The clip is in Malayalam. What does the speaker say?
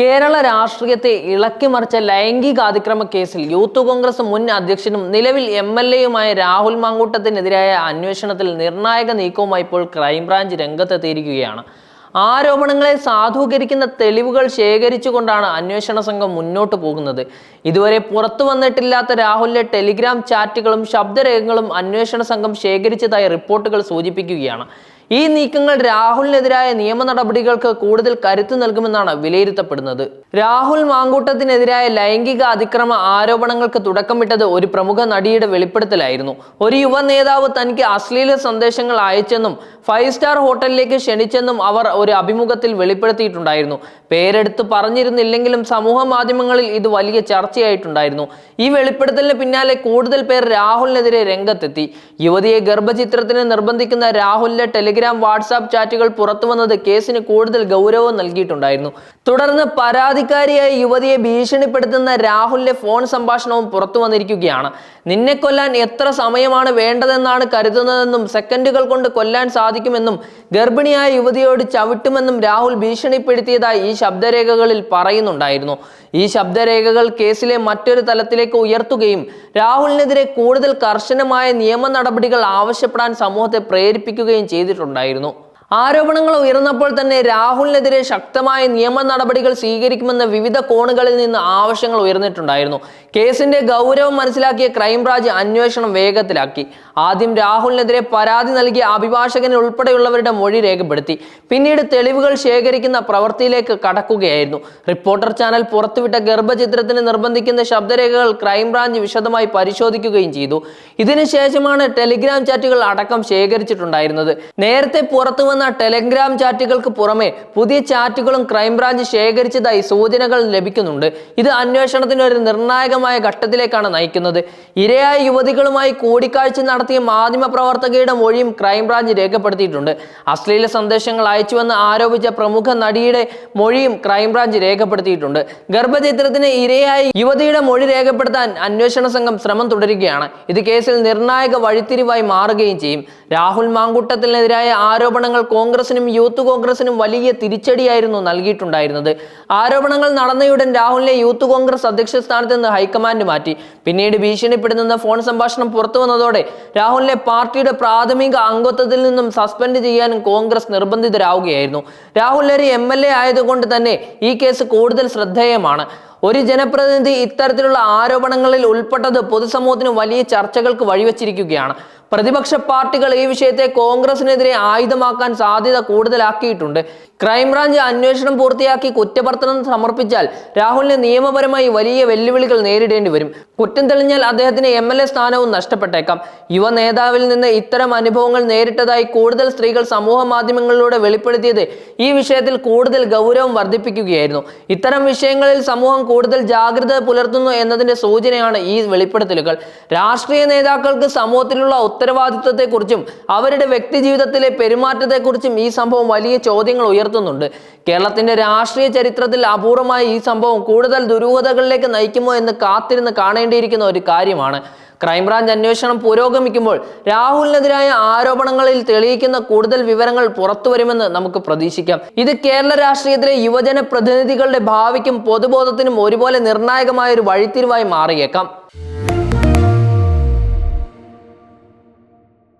കേരള രാഷ്ട്രീയത്തെ ഇളക്കിമറിച്ച ലൈംഗികാതിക്രമ കേസിൽ യൂത്ത് കോൺഗ്രസ് മുൻ അധ്യക്ഷനും നിലവിൽ എം എൽ എയുമായ രാഹുൽ മാങ്കൂട്ടത്തിനെതിരായ അന്വേഷണത്തിൽ നിർണായക നീക്കവുമായി ഇപ്പോൾ ക്രൈംബ്രാഞ്ച് രംഗത്തെത്തിയിരിക്കുകയാണ്. ആരോപണങ്ങളെ സാധൂകരിക്കുന്ന തെളിവുകൾ ശേഖരിച്ചുകൊണ്ടാണ് അന്വേഷണ സംഘം മുന്നോട്ട് പോകുന്നത്. ഇതുവരെ പുറത്തു വന്നിട്ടില്ലാത്ത രാഹുലിന്റെ ടെലിഗ്രാം ചാറ്റുകളും ശബ്ദരേഖകളും അന്വേഷണ സംഘം ശേഖരിച്ചതായി റിപ്പോർട്ടുകൾ സൂചിപ്പിക്കുകയാണ്. ഈ നീക്കങ്ങൾ രാഹുലിനെതിരായ നിയമ നടപടികൾക്ക് കൂടുതൽ കരുത്ത് നൽകുമെന്നാണ് വിലയിരുത്തപ്പെടുന്നത്. രാഹുൽ മാങ്കൂട്ടത്തിനെതിരായ ലൈംഗിക അതിക്രമ ആരോപണങ്ങൾക്ക് തുടക്കമിട്ടത് ഒരു പ്രമുഖ നടിയുടെ വെളിപ്പെടുത്തലായിരുന്നു. ഒരു യുവ നേതാവ് തനിക്ക് അശ്ലീല സന്ദേശങ്ങൾ അയച്ചെന്നും ഫൈവ് സ്റ്റാർ ഹോട്ടലിലേക്ക് ക്ഷണിച്ചെന്നും അവർ ഒരു അഭിമുഖത്തിൽ വെളിപ്പെടുത്തിയിട്ടുണ്ടായിരുന്നു. പേരെടുത്ത് പറഞ്ഞിരുന്നില്ലെങ്കിലും സമൂഹ മാധ്യമങ്ങളിൽ ഇത് വലിയ ചർച്ചയായിട്ടുണ്ടായിരുന്നു. ഈ വെളിപ്പെടുത്തലിന് പിന്നാലെ കൂടുതൽ പേർ രാഹുലിനെതിരെ രംഗത്തെത്തി. യുവതിയെ ഗർഭചിത്രത്തിന് നിർബന്ധിക്കുന്ന രാഹുലിന്റെ ടെലിഗ്രാം വാട്സാപ്പ് ചാറ്റുകൾ പുറത്തുവന്നത് കേസിന് കൂടുതൽ ഗൗരവം നൽകിയിട്ടുണ്ടായിരുന്നു. തുടർന്ന് പരാതിക്കാരിയായ യുവതിയെ ഭീഷണിപ്പെടുത്തുന്ന രാഹുലിന്റെ ഫോൺ സംഭാഷണവും പുറത്തു വന്നിരിക്കുകയാണ്. നിന്നെ കൊല്ലാൻ എത്ര സമയമാണ് വേണ്ടതെന്നാണ് കരുതുന്നതെന്നും സെക്കൻഡുകൾ കൊണ്ട് കൊല്ലാൻ സാധിക്കുമെന്നും ഗർഭിണിയായ യുവതിയോട് ചവിട്ടുമെന്നും രാഹുൽ ഭീഷണിപ്പെടുത്തിയതായി ഈ ശബ്ദരേഖകളിൽ പറയുന്നുണ്ടായിരുന്നു. ഈ ശബ്ദരേഖകൾ കേസിലെ മറ്റൊരു തലത്തിലേക്ക് ഉയർത്തുകയും രാഹുലിനെതിരെ കൂടുതൽ കർശനമായ നിയമ നടപടികൾ ആവശ്യപ്പെടാൻ സമൂഹത്തെ പ്രേരിപ്പിക്കുകയും ചെയ്തിട്ടുണ്ടായിരുന്നു. ആരോപണങ്ങൾ ഉയർന്നപ്പോൾ തന്നെ രാഹുലിനെതിരെ ശക്തമായ നിയമ നടപടികൾ സ്വീകരിക്കുമെന്ന വിവിധ കോണുകളിൽ നിന്ന് ആവശ്യങ്ങൾ ഉയർന്നിട്ടുണ്ടായിരുന്നു. കേസിന്റെ ഗൗരവം മനസ്സിലാക്കിയ ക്രൈംബ്രാഞ്ച് അന്വേഷണം വേഗത്തിലാക്കി. ആദ്യം രാഹുലിനെതിരെ പരാതി നൽകിയ അഭിഭാഷകനെ ഉൾപ്പെടെയുള്ളവരുടെ മൊഴി രേഖപ്പെടുത്തി. പിന്നീട് തെളിവുകൾ ശേഖരിക്കുന്ന പ്രവൃത്തിയിലേക്ക് കടക്കുകയായിരുന്നു. റിപ്പോർട്ടർ ചാനൽ പുറത്തുവിട്ട ഗർഭചിത്രത്തിന് നിർബന്ധിക്കുന്ന ശബ്ദരേഖകൾ ക്രൈംബ്രാഞ്ച് വിശദമായി പരിശോധിക്കുകയും ചെയ്തു. ഇതിനുശേഷമാണ് ടെലിഗ്രാം ചാറ്റുകൾ അടക്കം ശേഖരിച്ചിട്ടുണ്ടായിരുന്നത്. നേരത്തെ പുറത്തു വന്ന ടെലഗ്രാം ചാറ്റുകൾക്ക് പുറമെ പുതിയ ചാറ്റുകളും ക്രൈംബ്രാഞ്ച് ശേഖരിച്ചതായി സൂചനകൾ ലഭിക്കുന്നുണ്ട്. ഇത് അന്വേഷണത്തിന് ഒരു നിർണായകമായ ഘട്ടത്തിലേക്കാണ് നയിക്കുന്നത്. ഇരയായ യുവതികളുമായി കൂടിക്കാഴ്ച നടത്തിയ മാധ്യമ പ്രവർത്തകയുടെ മൊഴിയും ക്രൈംബ്രാഞ്ച് രേഖപ്പെടുത്തിയിട്ടുണ്ട്. അശ്ലീല സന്ദേശങ്ങൾ അയച്ചുവെന്ന് ആരോപിച്ച പ്രമുഖ നടിയുടെ മൊഴിയും ക്രൈംബ്രാഞ്ച് രേഖപ്പെടുത്തിയിട്ടുണ്ട്. ഗർഭചിത്രത്തിന് ഇരയായ യുവതിയുടെ മൊഴി രേഖപ്പെടുത്താൻ അന്വേഷണ സംഘം ശ്രമം തുടരുകയാണ്. ഇത് കേസിൽ നിർണായക വഴിത്തിരിവായി മാറുകയും ചെയ്യും. രാഹുൽ മാങ്കുട്ടത്തിനെതിരായ ആരോപണങ്ങൾ കോൺഗ്രസിനും യൂത്ത് കോൺഗ്രസിനും വലിയ തിരിച്ചടിയായിരുന്നു നൽകിയിട്ടുണ്ടായിരുന്നത്. ആരോപണങ്ങൾ നടന്നയുടൻ രാഹുലിനെ യൂത്ത് കോൺഗ്രസ് അധ്യക്ഷ സ്ഥാനത്ത് നിന്ന് ഹൈക്കമാൻഡ് മാറ്റി. പിന്നീട് ഭീഷണിപ്പെടുത്തുന്ന ഫോൺ സംഭാഷണം പുറത്തു വന്നതോടെ രാഹുലിനെ പാർട്ടിയുടെ പ്രാഥമിക അംഗത്വത്തിൽ നിന്നും സസ്പെൻഡ് ചെയ്യാനും കോൺഗ്രസ് നിർബന്ധിതരാവുകയായിരുന്നു. രാഹുൽ ഒരു എം എൽ എ ആയതുകൊണ്ട് തന്നെ ഈ കേസ് കൂടുതൽ ശ്രദ്ധേയമാണ്. ഒരു ജനപ്രതിനിധി ഇത്തരത്തിലുള്ള ആരോപണങ്ങളിൽ ഉൾപ്പെട്ടത് പൊതുസമൂഹത്തിന് വലിയ ചർച്ചകൾക്ക് വഴിവെച്ചിരിക്കുകയാണ്. പ്രതിപക്ഷ പാർട്ടികൾ ഈ വിഷയത്തെ കോൺഗ്രസിനെതിരെ ആയുധമാക്കാൻ സാധ്യത കൂടുതലാക്കിയിട്ടുണ്ട്. ക്രൈംബ്രാഞ്ച് അന്വേഷണം പൂർത്തിയാക്കി കുറ്റപത്രം സമർപ്പിച്ചാൽ രാഹുലിന് നിയമപരമായി വലിയ വെല്ലുവിളികൾ നേരിടേണ്ടി വരും. കുറ്റം തെളിഞ്ഞാൽ അദ്ദേഹത്തിന് എം എൽ എ സ്ഥാനവും നഷ്ടപ്പെട്ടേക്കാം. യുവ നേതാവിൽ നിന്ന് ഇത്തരം അനുഭവങ്ങൾ നേരിട്ടതായി കൂടുതൽ സ്ത്രീകൾ സമൂഹ മാധ്യമങ്ങളിലൂടെ വെളിപ്പെടുത്തിയത് ഈ വിഷയത്തിൽ കൂടുതൽ ഗൗരവം വർദ്ധിപ്പിക്കുകയായിരുന്നു. ഇത്തരം വിഷയങ്ങളിൽ സമൂഹം കൂടുതൽ ജാഗ്രത പുലർത്തുന്നു എന്നതിന്റെ സൂചനയാണ് ഈ വെളിപ്പെടുത്തലുകൾ. രാഷ്ട്രീയ നേതാക്കൾക്ക് സമൂഹത്തിലുള്ള ഉത്തരവാദിത്വത്തെക്കുറിച്ചും അവരുടെ വ്യക്തി ജീവിതത്തിലെ പെരുമാറ്റത്തെക്കുറിച്ചും ഈ സംഭവം വലിയ ചോദ്യങ്ങൾ ഉയർത്തുന്നുണ്ട്. കേരളത്തിന്റെ രാഷ്ട്രീയ ചരിത്രത്തിൽ അപൂർവമായി ഈ സംഭവം കൂടുതൽ ദുരൂഹതകളിലേക്ക് നയിക്കുമോ എന്ന് കാത്തിരുന്ന് കാണേണ്ടിയിരിക്കുന്ന ഒരു കാര്യമാണ്. ക്രൈംബ്രാഞ്ച് അന്വേഷണം പുരോഗമിക്കുമ്പോൾ രാഹുലിനെതിരായ ആരോപണങ്ങളിൽ തെളിയിക്കുന്ന കൂടുതൽ വിവരങ്ങൾ പുറത്തുവരുമെന്ന് നമുക്ക് പ്രതീക്ഷിക്കാം. ഇത് കേരള രാഷ്ട്രീയത്തിലെ യുവജന പ്രതിനിധികളുടെ ഭാവിക്കും പൊതുബോധത്തിനും ഒരുപോലെ നിർണായകമായ ഒരു വഴിത്തിരിവായി മാറിയേക്കാം.